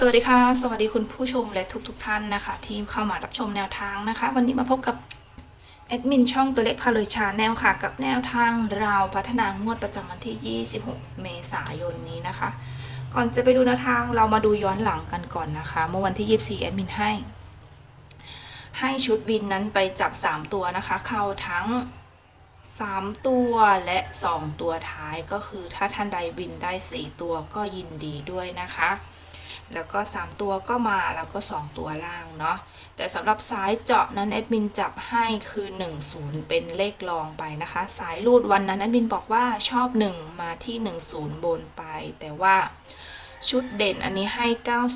สวัสดีค่ะ สวัสดีคุณผู้ชมและทุกๆทท่านนะคะ ที่เข้ามารับชมแนวทางนะคะ วันนี้มาพบกับแอดมินช่องตัวเล็กพาเลยชาแนลค่ะ กับแนวทางราวพัฒนางวดประจำวันที่ 26 เมษายนนี้นะคะ ก่อนจะไปดูแนวทางเรามาดูย้อนหลังกันก่อนนะคะ เมื่อวันที่ 24 แอดมินให้ ให้ชุดบินนั้นไปจับ 3 ตัวนะคะ เข้าทั้ง 3 ตัวและ 2 ตัวท้ายก็คือถ้าท่านใดบินได้ 4 ตัวก็ยินดีด้วยนะคะ แล้วก็ 3 ตัวก็มาแล้วก็ 2 ตัวล่างเนาะแต่สำหรับสายเจาะนั้นแอดมินจับให้คือ 10 เป็นเลขรองไปนะคะ สายรูดวันนั้นแอดมินบอกว่าชอบ 1 มาที่ 10 บนไป แต่ว่าชุดเด่นอันนี้ให้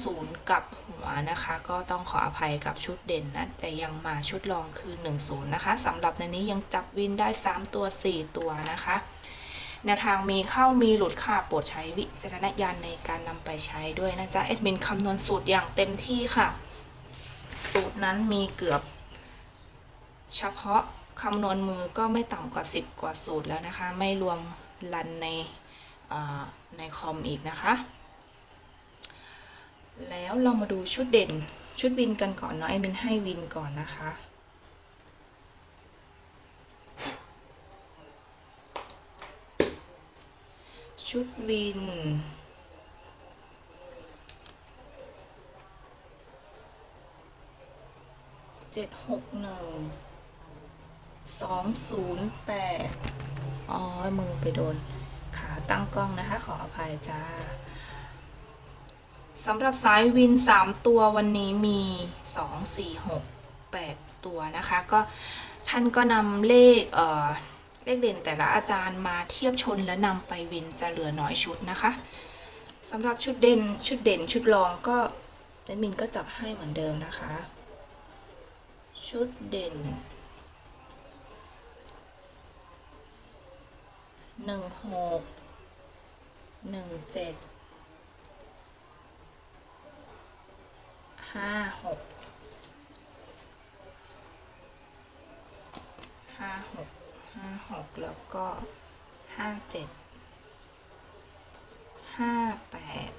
90 กับหัวนะคะ ก็ต้องขออภัยกับชุดเด่นนะ แต่ยังมาชุดรองคือ 10 นะคะสำหรับในนี้ยังจับวินได้ 3 ตัว 4 ตัวนะคะ แนวทางมีเข้ามีหลุดค่ะโปรดใช้วิจารณญาณในการนำไปใช้ด้วยนะจ๊ะแอดมินคำนวณสูตรอย่างเต็มที่ค่ะ สูตรนั้นมีเกือบ เฉพาะคำนวณมือก็ไม่ต่ำกว่า 10 กว่าสูตรแล้วนะคะ ไม่รวมรันในในคอมอีกนะคะ แล้วเรามาดูชุดเด่นชุดวินกันก่อนเนาะแอดมินให้วินก่อนนะคะ ชุดวิน เจ็ดหกหนึ่ง สองศูนย์แปดอ๋อ มือไปโดน ขาตั้งกล้องนะคะ ขออภัยจ้าสำหรับสายวิน 3 ตัววันนี้มี 2 4 6 8 ตัวนะคะ ก็ท่านก็นำเลขเอ่อ เลขเด่นแต่ละอาจารย์มาเทียบชนและนำไปวินจะเหลือน้อยชุดนะคะสำหรับชุดเด่นชุดเด่นชุดรองก็แอดมินก็จับให้เหมือนเดิมนะคะ ชุดเด่นหนึ่งหกหนึ่งเจ็ดห้าหกห้าหก ห้าหกแล้วก็ห้าเจ็ดห้าแปด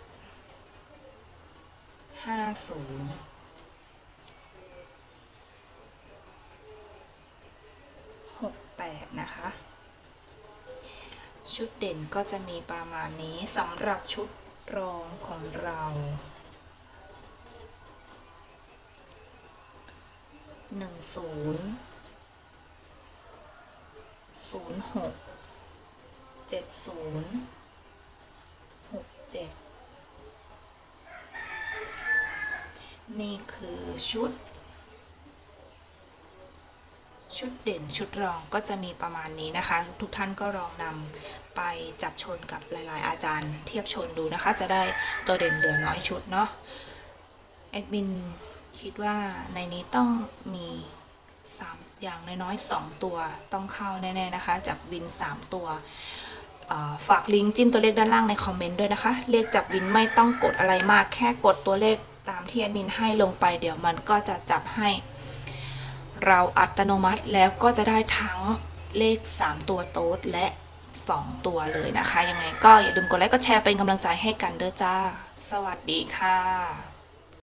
ห้าศูนย์หกแปดนะคะ ชุดเด่นก็จะมีประมาณนี้สำหรับชุดรองของเราหนึ่งศูนย์ ศูนย์หกเจ็ดศูนย์หกเจ็ดนี่คือชุด ชุดเด่นชุดรองก็จะมีประมาณนี้นะคะ ทุกท่านก็ลองนำไปจับชนกับหลาย ๆ อาจารย์ เทียบชนดูนะคะ จะได้ตัวเด่นเหลือน้อยชุดเนาะแอดมินคิดว่าในนี้ต้องมี 3 อย่างน้อยๆ2ตัวต้องเข้าแน่ๆนะคะ จับวิน 3 ตัวฝากลิงก์จิ้มตัวเลขด้านล่างในคอมเมนต์ด้วยนะคะ เลขจับวินไม่ต้องกดอะไรมาก แค่กดตัวเลขตามที่แอดมินให้ลงไป เดี๋ยวมันก็จะจับให้ เราอัตโนมัติแล้วก็จะได้ทั้งเลข 3 ตัวโต๊ดและ 2 ตัวเลยนะคะ ยังไงก็อย่าลืมกดไลค์กดแชร์เป็นกำลังใจให้กันเด้อจ้า สวัสดีค่ะ